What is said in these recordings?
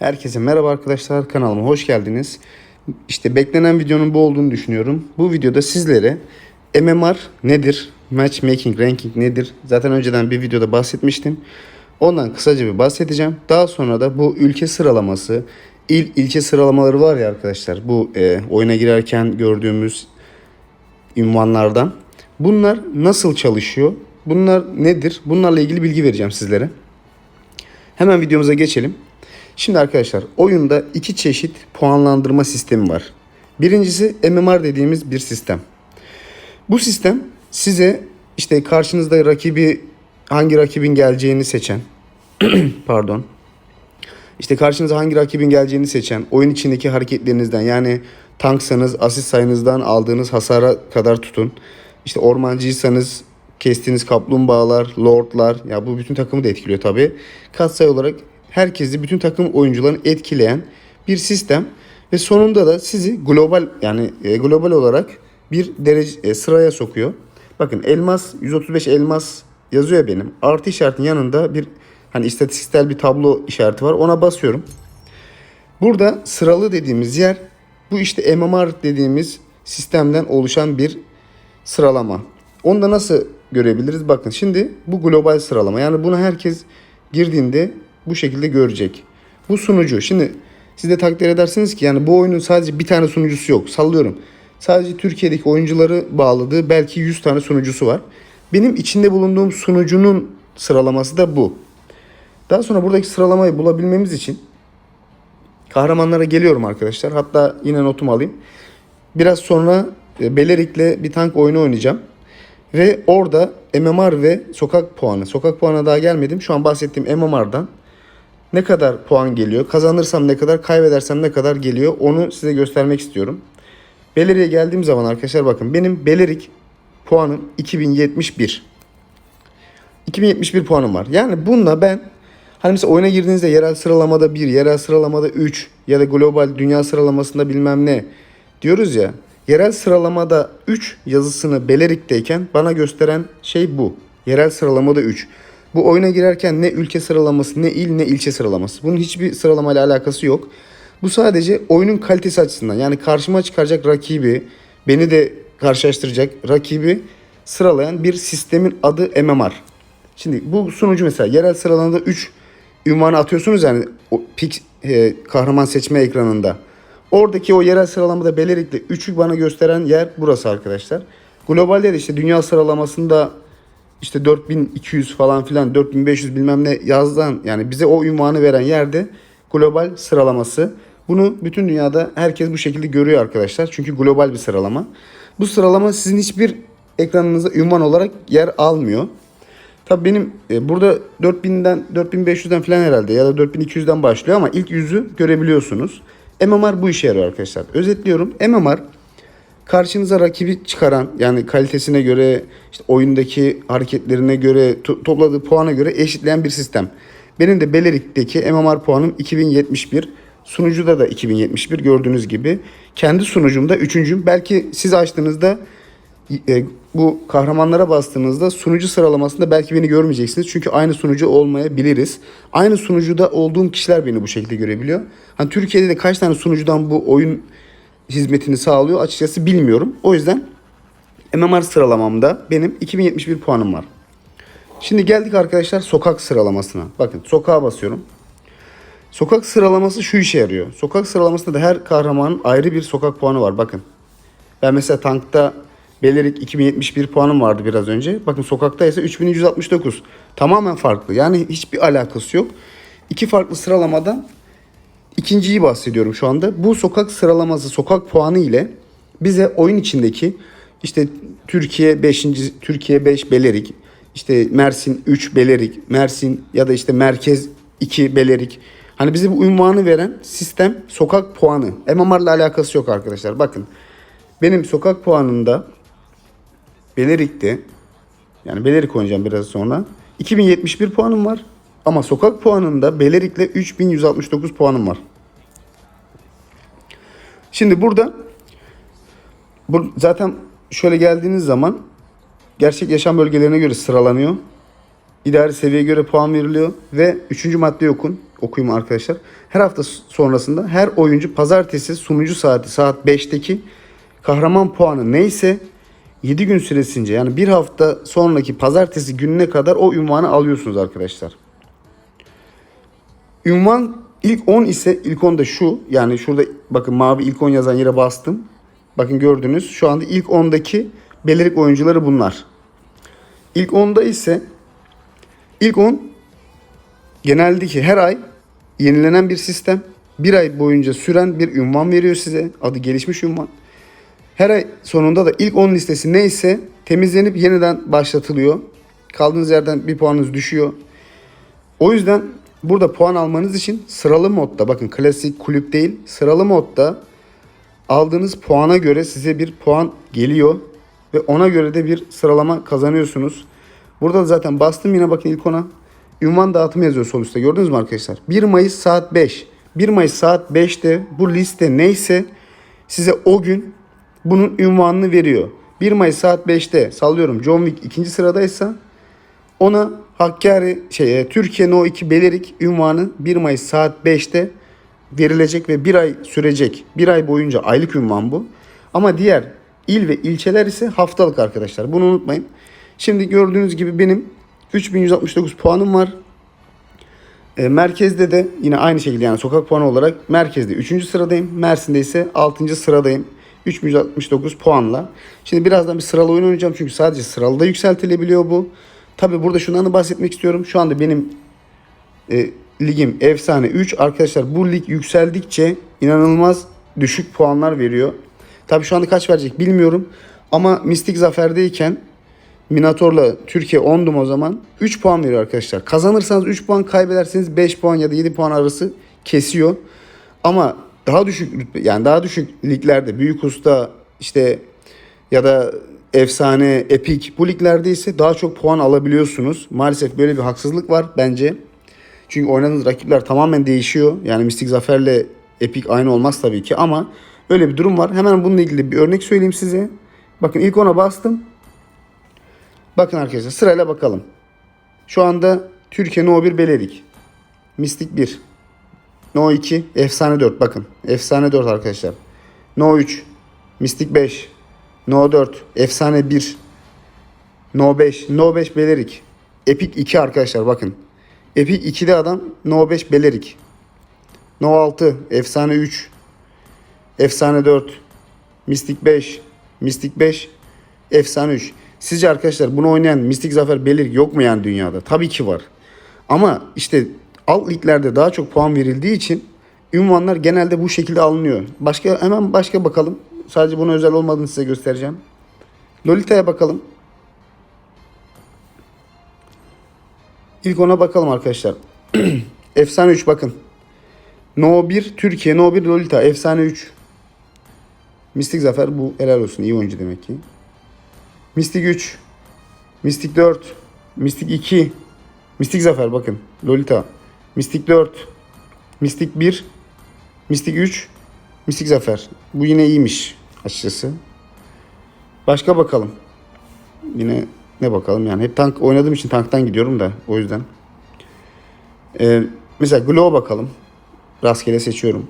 Herkese merhaba arkadaşlar kanalıma hoş geldiniz. İşte beklenen videonun bu olduğunu düşünüyorum. Bu videoda sizlere MMR nedir? Matchmaking, ranking nedir? Zaten önceden bir videoda bahsetmiştim. Ondan kısaca bir bahsedeceğim. Daha sonra da bu ülke sıralaması, il ilçe sıralamaları var ya arkadaşlar. Bu e, oyuna girerken gördüğümüz ünvanlardan. Bunlar nasıl çalışıyor? Bunlar nedir? Bunlarla ilgili bilgi vereceğim sizlere. Hemen videomuza geçelim. Şimdi arkadaşlar oyunda iki çeşit puanlandırma sistemi var. Birincisi MMR dediğimiz bir sistem. Bu sistem size işte karşınızda rakibi hangi rakibin geleceğini seçen pardon işte karşınıza hangi rakibin geleceğini seçen, oyun içindeki hareketlerinizden yani tanksanız asist sayınızdan aldığınız hasara kadar tutun. İşte ormancıysanız kestiğiniz kaplumbağalar, lordlar ya bu bütün takımı da etkiliyor tabi. Katsayı olarak herkesi bütün takım oyuncularını etkileyen bir sistem ve sonunda da sizi global yani e, global olarak bir derece e, sıraya sokuyor. Bakın elmas 135 elmas yazıyor benim. Artı işaretin yanında bir hani istatistiksel bir tablo işareti var. Ona basıyorum. Burada sıralı dediğimiz yer bu işte MMR dediğimiz sistemden oluşan bir sıralama. Onu da nasıl görebiliriz? Bakın şimdi bu global sıralama. Yani bunu herkes girdiğinde bu şekilde görecek. Bu sunucu. Şimdi siz de takdir edersiniz ki yani bu oyunun sadece bir tane sunucusu yok. Sallıyorum. Sadece Türkiye'deki oyuncuları bağladığı belki 100 tane sunucusu var. Benim içinde bulunduğum sunucunun sıralaması da bu. Daha sonra buradaki sıralamayı bulabilmemiz için kahramanlara geliyorum arkadaşlar. Hatta yine notumu alayım. Biraz sonra e, Belerik'le bir tank oyunu oynayacağım. Ve orada MMR ve sokak puanı. Sokak puanına daha gelmedim. Şu an bahsettiğim MMR'dan ne kadar puan geliyor? Kazanırsam ne kadar, kaybedersem ne kadar geliyor? Onu size göstermek istiyorum. Belerik'e geldiğim zaman arkadaşlar bakın benim Belerik puanım 2071. 2071 puanım var. Yani bununla ben hani mesela oyuna girdiğinizde yerel sıralamada 1, yerel sıralamada 3 ya da global dünya sıralamasında bilmem ne diyoruz ya. Yerel sıralamada 3 yazısını Belerik'teyken bana gösteren şey bu. Yerel sıralamada 3. Bu oyuna girerken ne ülke sıralaması, ne il, ne ilçe sıralaması. Bunun hiçbir sıralamayla alakası yok. Bu sadece oyunun kalitesi açısından. Yani karşıma çıkaracak rakibi, beni de karşılaştıracak rakibi sıralayan bir sistemin adı MMR. Şimdi bu sunucu mesela yerel sıralamada 3 ünvanı atıyorsunuz yani o pik e, kahraman seçme ekranında. Oradaki o yerel sıralamada Belerik'te 3'ü bana gösteren yer burası arkadaşlar. Globalde de işte dünya sıralamasında işte 4200 falan filan 4500 bilmem ne yazdan yani bize o ünvanı veren yerde global sıralaması. Bunu bütün dünyada herkes bu şekilde görüyor arkadaşlar. Çünkü global bir sıralama. Bu sıralama sizin hiçbir ekranınıza ünvan olarak yer almıyor. Tabii benim e, burada 4000'den 4500'den falan herhalde ya da 4200'den başlıyor ama ilk yüzü görebiliyorsunuz. MMR bu işe yarıyor arkadaşlar. Özetliyorum. MMR karşınıza rakibi çıkaran yani kalitesine göre işte oyundaki hareketlerine göre to- topladığı puana göre eşitleyen bir sistem. Benim de Belerik'teki MMR puanım 2071. Sunucuda da 2071 gördüğünüz gibi. Kendi sunucumda üçüncüyüm. Belki siz açtığınızda e, bu kahramanlara bastığınızda sunucu sıralamasında belki beni görmeyeceksiniz. Çünkü aynı sunucu olmayabiliriz. Aynı sunucuda olduğum kişiler beni bu şekilde görebiliyor. Hani Türkiye'de de kaç tane sunucudan bu oyun hizmetini sağlıyor açıkçası bilmiyorum. O yüzden MMR sıralamamda benim 2071 puanım var. Şimdi geldik arkadaşlar sokak sıralamasına. Bakın sokağa basıyorum. Sokak sıralaması şu işe yarıyor. Sokak sıralamasında da her kahramanın ayrı bir sokak puanı var. Bakın. Ben mesela tankta Belerik 2071 puanım vardı biraz önce. Bakın sokakta ise 3169. Tamamen farklı. Yani hiçbir alakası yok. İki farklı sıralamadan ikinciyi bahsediyorum şu anda. Bu sokak sıralaması, sokak puanı ile bize oyun içindeki işte Türkiye 5. Türkiye 5 Belerik, işte Mersin 3 Belerik, Mersin ya da işte Merkez 2 Belerik. Hani bize bu ünvanı veren sistem sokak puanı. MMR'la alakası yok arkadaşlar. Bakın benim sokak puanında Belerik'te yani Belerik oynayacağım biraz sonra. 2071 puanım var. Ama sokak puanında Belerik'le 3169 puanım var. Şimdi burada bu zaten şöyle geldiğiniz zaman gerçek yaşam bölgelerine göre sıralanıyor. İdari seviyeye göre puan veriliyor ve üçüncü maddeyi okun. okuyayım arkadaşlar. Her hafta sonrasında her oyuncu pazartesi sunucu saati saat 5'teki kahraman puanı neyse 7 gün süresince yani bir hafta sonraki pazartesi gününe kadar o ünvanı alıyorsunuz arkadaşlar. Ünvan ilk 10 ise ilk 10 da şu. Yani şurada bakın mavi ilk 10 yazan yere bastım. Bakın gördünüz. Şu anda ilk 10'daki belirik oyuncuları bunlar. İlk 10'da ise ilk 10 geneldeki her ay yenilenen bir sistem. Bir ay boyunca süren bir ünvan veriyor size. Adı gelişmiş ünvan. Her ay sonunda da ilk 10 listesi neyse temizlenip yeniden başlatılıyor. Kaldığınız yerden bir puanınız düşüyor. O yüzden burada puan almanız için sıralı modda bakın klasik kulüp değil sıralı modda aldığınız puana göre size bir puan geliyor ve ona göre de bir sıralama kazanıyorsunuz. Burada da zaten bastım yine bakın ilk ona. Ünvan dağıtımı yazıyor sol üstte gördünüz mü arkadaşlar? 1 Mayıs saat 5. 1 Mayıs saat 5'te bu liste neyse size o gün bunun ünvanını veriyor. 1 Mayıs saat 5'te sallıyorum John Wick ikinci sıradaysa ona Hakkari şey, Türkiye No 2 Belerik ünvanı 1 Mayıs saat 5'te verilecek ve bir ay sürecek. Bir ay boyunca aylık ünvan bu. Ama diğer il ve ilçeler ise haftalık arkadaşlar. Bunu unutmayın. Şimdi gördüğünüz gibi benim 3169 puanım var. E, merkezde de yine aynı şekilde yani sokak puanı olarak merkezde 3. sıradayım. Mersin'de ise 6. sıradayım. 3169 puanla. Şimdi birazdan bir sıralı oyun oynayacağım çünkü sadece sıralıda yükseltilebiliyor bu. Tabi burada şundan da bahsetmek istiyorum. Şu anda benim e, ligim efsane 3. Arkadaşlar bu lig yükseldikçe inanılmaz düşük puanlar veriyor. Tabi şu anda kaç verecek bilmiyorum. Ama Mistik Zafer'deyken Minator'la Türkiye 10'dum o zaman. 3 puan veriyor arkadaşlar. Kazanırsanız 3 puan kaybederseniz 5 puan ya da 7 puan arası kesiyor. Ama daha düşük yani daha düşük liglerde büyük usta işte ya da efsane, epik bu liglerde ise daha çok puan alabiliyorsunuz. Maalesef böyle bir haksızlık var bence. Çünkü oynadığınız rakipler tamamen değişiyor. Yani Mistik Zafer'le Epik aynı olmaz tabii ki ama öyle bir durum var. Hemen bununla ilgili bir örnek söyleyeyim size. Bakın ilk ona bastım. Bakın arkadaşlar sırayla bakalım. Şu anda Türkiye No 1 Belerik. Mistik 1. No 2. Efsane 4. Bakın. Efsane 4 arkadaşlar. No 3. Mistik 5. No 4. Efsane 1. No 5. No 5 Belerik. Epic 2 arkadaşlar bakın. Epic 2'de adam No 5 Belerik. No 6. Efsane 3. Efsane 4. Mistik 5. Mistik 5. Efsane 3. Sizce arkadaşlar bunu oynayan Mistik Zafer Belirik yok mu yani dünyada? Tabii ki var. Ama işte alt liglerde daha çok puan verildiği için ünvanlar genelde bu şekilde alınıyor. Başka hemen başka bakalım. Sadece buna özel olmadığını size göstereceğim. Lolita'ya bakalım. İlk ona bakalım arkadaşlar. Efsane 3 bakın. No 1 Türkiye No 1 Lolita Efsane 3. Mistik Zafer bu helal olsun iyi oyuncu demek ki. Mistik 3. Mistik 4. Mistik 2. Mistik Zafer bakın. Lolita. Mistik 4. Mistik 1. Mistik 3. Mistik Zafer. Bu yine iyiymiş açıkçası. Başka bakalım. Yine ne bakalım yani. Hep tank oynadığım için tanktan gidiyorum da o yüzden. Ee, mesela Glow bakalım. Rastgele seçiyorum.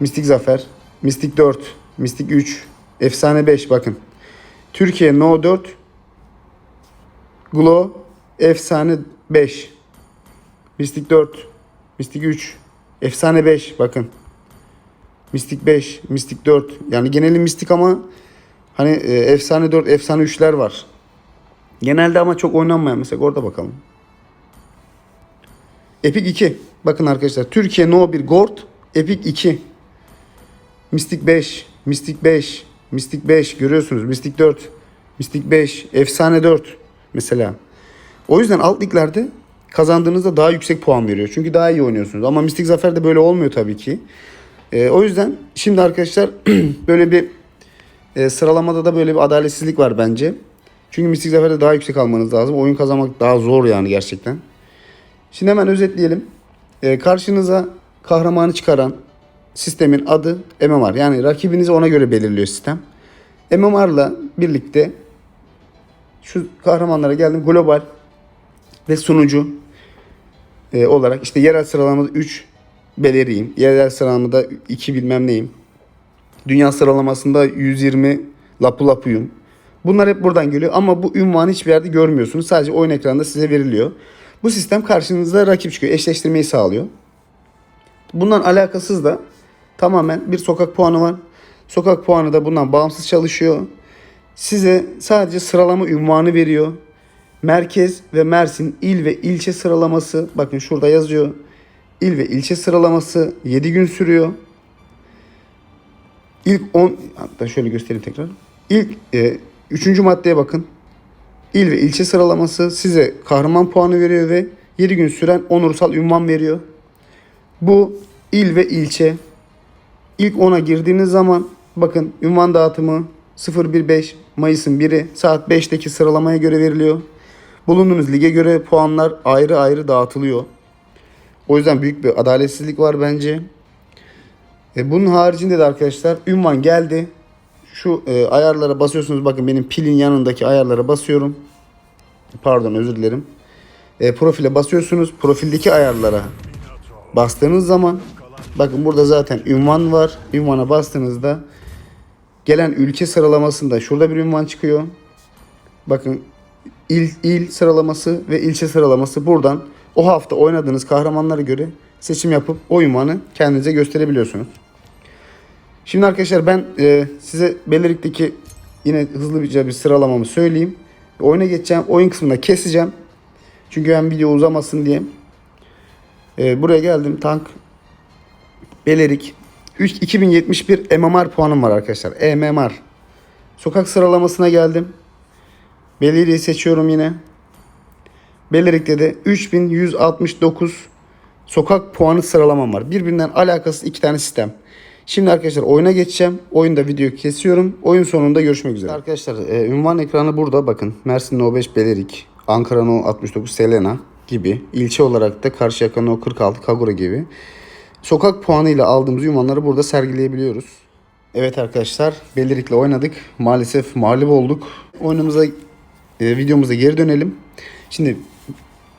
Mistik Zafer. Mistik 4. Mistik 3. Efsane 5 bakın. Türkiye No 4. Glow. Efsane 5. Mistik 4. Mistik 3. Efsane 5 bakın. Mistik 5. Mistik 4. Yani geneli mistik ama hani e, efsane 4, efsane 3'ler var. Genelde ama çok oynanmayan. Mesela orada bakalım. Epic 2. Bakın arkadaşlar. Türkiye No 1 Gord. Epic 2. Mistik 5. Mistik 5. Mistik 5 görüyorsunuz. Mistik 4. Mistik 5. Efsane 4 mesela. O yüzden alt liglerde kazandığınızda daha yüksek puan veriyor. Çünkü daha iyi oynuyorsunuz. Ama Mistik Zafer'de böyle olmuyor tabii ki. Ee, o yüzden şimdi arkadaşlar böyle bir e, sıralamada da böyle bir adaletsizlik var bence. Çünkü Mistik Zafer'de daha yüksek almanız lazım. Oyun kazanmak daha zor yani gerçekten. Şimdi hemen özetleyelim. Ee, karşınıza kahramanı çıkaran sistemin adı MMR. Yani rakibinizi ona göre belirliyor sistem. MMR'la birlikte şu kahramanlara geldim. Global ve sunucu. e, olarak işte yerel sıralamada 3 beleriyim. Yerel sıralamada 2 bilmem neyim. Dünya sıralamasında 120 lapu lapuyum. Bunlar hep buradan geliyor ama bu ünvanı hiçbir yerde görmüyorsunuz. Sadece oyun ekranında size veriliyor. Bu sistem karşınızda rakip çıkıyor. Eşleştirmeyi sağlıyor. Bundan alakasız da tamamen bir sokak puanı var. Sokak puanı da bundan bağımsız çalışıyor. Size sadece sıralama ünvanı veriyor. Merkez ve Mersin il ve ilçe sıralaması bakın şurada yazıyor. İl ve ilçe sıralaması 7 gün sürüyor. İlk 10 hatta şöyle göstereyim tekrar. İlk 3. maddeye bakın. İl ve ilçe sıralaması size kahraman puanı veriyor ve 7 gün süren onursal ünvan veriyor. Bu il ve ilçe. İlk 10'a girdiğiniz zaman bakın ünvan dağıtımı 015 Mayıs'ın 1'i saat 5'teki sıralamaya göre veriliyor. Bulunduğunuz lige göre puanlar ayrı ayrı dağıtılıyor. O yüzden büyük bir adaletsizlik var bence. E, bunun haricinde de arkadaşlar ünvan geldi. Şu e, ayarlara basıyorsunuz. Bakın benim pilin yanındaki ayarlara basıyorum. Pardon özür dilerim. E, profile basıyorsunuz. Profildeki ayarlara bastığınız zaman bakın burada zaten ünvan var. Ünvana bastığınızda gelen ülke sıralamasında şurada bir ünvan çıkıyor. Bakın il, il sıralaması ve ilçe sıralaması buradan o hafta oynadığınız kahramanlara göre seçim yapıp o ünvanı kendinize gösterebiliyorsunuz. Şimdi arkadaşlar ben e, size Belirik'teki yine hızlıca bir sıralamamı söyleyeyim. Oyuna geçeceğim. Oyun kısmında keseceğim. Çünkü hem video uzamasın diye. E, buraya geldim. Tank Belerik 3, 2071 MMR puanım var arkadaşlar. EMMR. Sokak sıralamasına geldim. Belirik'i seçiyorum yine. Belirik'te de 3169 sokak puanı sıralamam var. Birbirinden alakasız iki tane sistem. Şimdi arkadaşlar oyuna geçeceğim. Oyunda videoyu kesiyorum. Oyun sonunda görüşmek üzere. Arkadaşlar e, ünvan ekranı burada bakın. Mersin No 5 Belerik, Ankara No 69 Selena gibi. İlçe olarak da Karşıyaka No 46 Kagura gibi. Sokak puanıyla aldığımız ünvanları burada sergileyebiliyoruz. Evet arkadaşlar Belirik'le oynadık. Maalesef mağlup olduk. Oyunumuza e, videomuza geri dönelim. Şimdi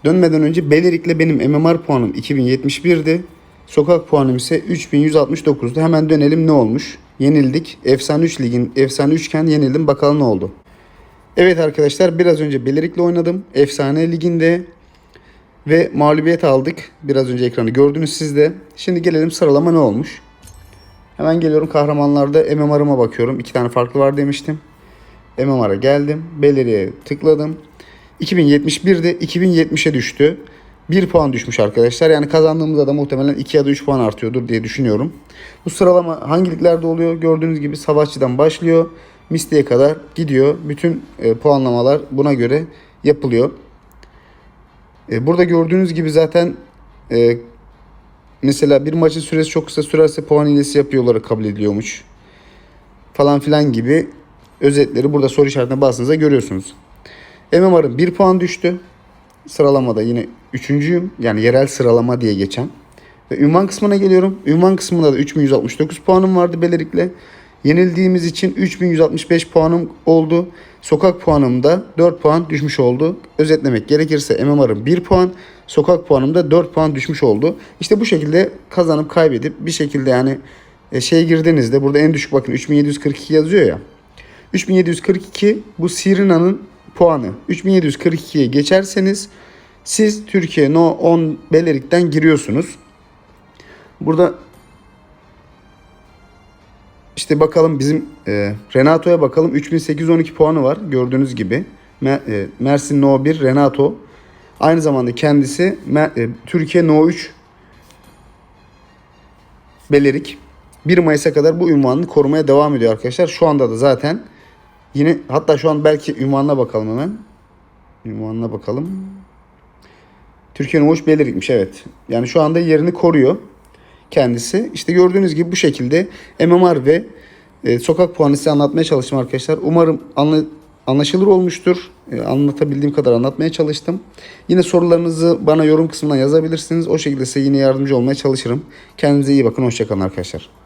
dönmeden önce Belirik'le benim MMR puanım 2071'di. Sokak puanım ise 3169'du. Hemen dönelim ne olmuş? Yenildik. Efsane 3 ligin efsane 3'ken yenildim. Bakalım ne oldu? Evet arkadaşlar biraz önce Belirik'le oynadım. Efsane liginde ve mağlubiyet aldık. Biraz önce ekranı gördünüz siz de. Şimdi gelelim sıralama ne olmuş? Hemen geliyorum kahramanlarda MMR'ıma bakıyorum. İki tane farklı var demiştim. MMR'a geldim. Belirik'e tıkladım. 2071'de 2070'e düştü. 1 puan düşmüş arkadaşlar. Yani kazandığımızda da muhtemelen 2 ya da 3 puan artıyordur diye düşünüyorum. Bu sıralama hangi liglerde oluyor? Gördüğünüz gibi Savaşçı'dan başlıyor. Misti'ye kadar gidiyor. Bütün e, puanlamalar buna göre yapılıyor. E, burada gördüğünüz gibi zaten e, mesela bir maçın süresi çok kısa sürerse puan hilesi yapıyorlar kabul ediliyormuş. Falan filan gibi özetleri burada soru işaretine bastığınızda görüyorsunuz. MMR'ın 1 puan düştü. Sıralamada yine üçüncüyüm. Yani yerel sıralama diye geçen. Ve ünvan kısmına geliyorum. Ünvan kısmında da 3169 puanım vardı Belirik'le. Yenildiğimiz için 3165 puanım oldu. Sokak puanım da 4 puan düşmüş oldu. Özetlemek gerekirse MMR'ın 1 puan, sokak puanım da 4 puan düşmüş oldu. İşte bu şekilde kazanıp kaybedip bir şekilde yani şey girdiğinizde burada en düşük bakın 3742 yazıyor ya. 3742 bu Sirina'nın puanı. 3742'ye geçerseniz siz Türkiye No 10 Belerik'ten giriyorsunuz. Burada işte bakalım bizim e, Renato'ya bakalım 3812 puanı var gördüğünüz gibi. Mer, e, Mersin No 1 Renato. Aynı zamanda kendisi Mer, e, Türkiye No 3 Belerik. 1 Mayıs'a kadar bu ünvanını korumaya devam ediyor arkadaşlar. Şu anda da zaten Yine hatta şu an belki ünvanına bakalım hemen. Ünvanına bakalım. Türkiye'nin hoş belirikmiş evet. Yani şu anda yerini koruyor kendisi. İşte gördüğünüz gibi bu şekilde MMR ve e, sokak puanı size anlatmaya çalıştım arkadaşlar. Umarım anla, anlaşılır olmuştur. E, anlatabildiğim kadar anlatmaya çalıştım. Yine sorularınızı bana yorum kısmına yazabilirsiniz. O şekilde size yine yardımcı olmaya çalışırım. Kendinize iyi bakın. Hoşçakalın arkadaşlar.